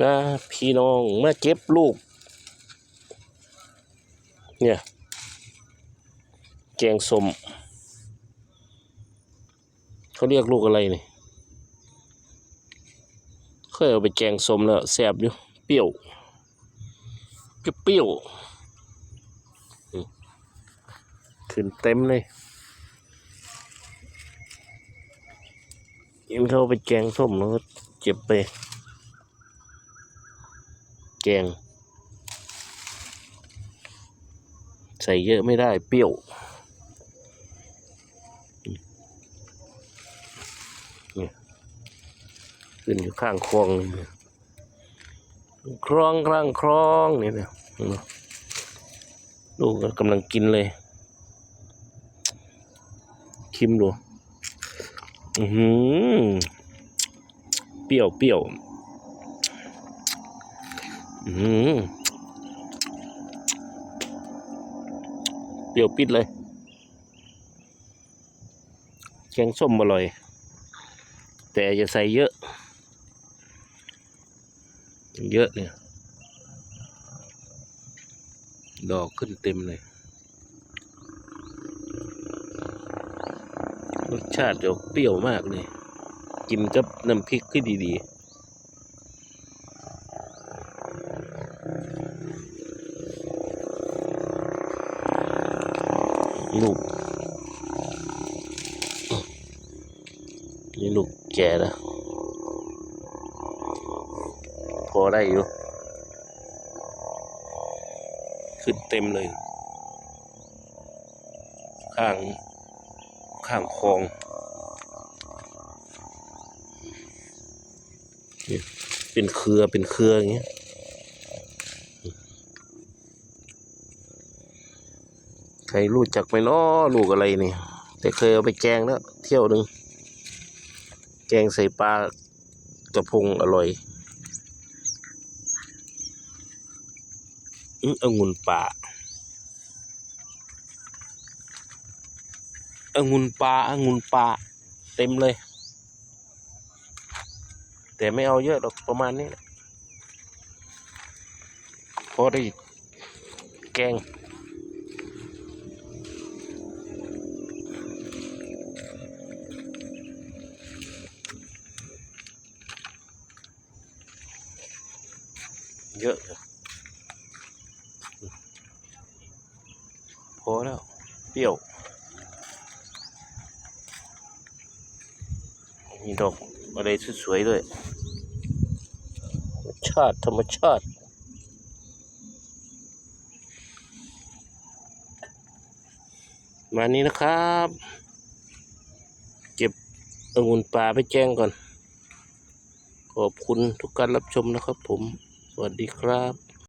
นะพี่น้องมาเก็บลูก เนี่ย แกงสมเขาเรียกลูกอะไรนี่เคยเอาไปแกงสมแล้วแซ่บอยู่ เปรี้ยวเปรี้ยวขึ้นเต็มเลยยินเขาเอาไปแกงส้มแล้วเจ็บไป แกง ใส่เยอะไม่ได้เปรี้ยวเนี่ยขึ้นอยู่ข้างคลองนี่คลองข้างคลองนี่เนี่ยเนี่ยดูกกำลังกินเลยชิมดู อือหือ เปรี้ยวเปรี้ยว เปรี้ยวปิดเลย แกงส้มอร่อย แต่อย่าใส่เยอะ เยอะเนี่ย ดอกขึ้นเต็มเลย รสชาติจะเปรี้ยวมากเลย กินกับน้ำพริกขึ้นดีๆ ลูก นี่ลูกแก่แล้วพอได้อยู่ขึ้นเต็มเลย ข้าง ข้างคลองนี่เป็นเครือเป็นเครืออย่างเงี้ย ใครรู้จักไหมเนาะลูกอะไรนี่แต่เคยเอาไปแกงแล้ว เที่ยวหนึ่งแกงใส่ปลากระพงอร่อยอือองุ่นป่าองุ่นป่าองุ่นป่าเต็มเลย แต่ไม่เอาเยอะหรอกประมาณนี้แหละพอได้แกง เยอะเลยพอแล้ว เปรี้ยว มีดอกอะไรสวยๆด้วยธรรมชาติธรรมชาติมานี้นะครับ เก็บองุ่นป่าไปแจ้งก่อน ขอบคุณทุกการรับชมนะครับผม สวัสดีครับ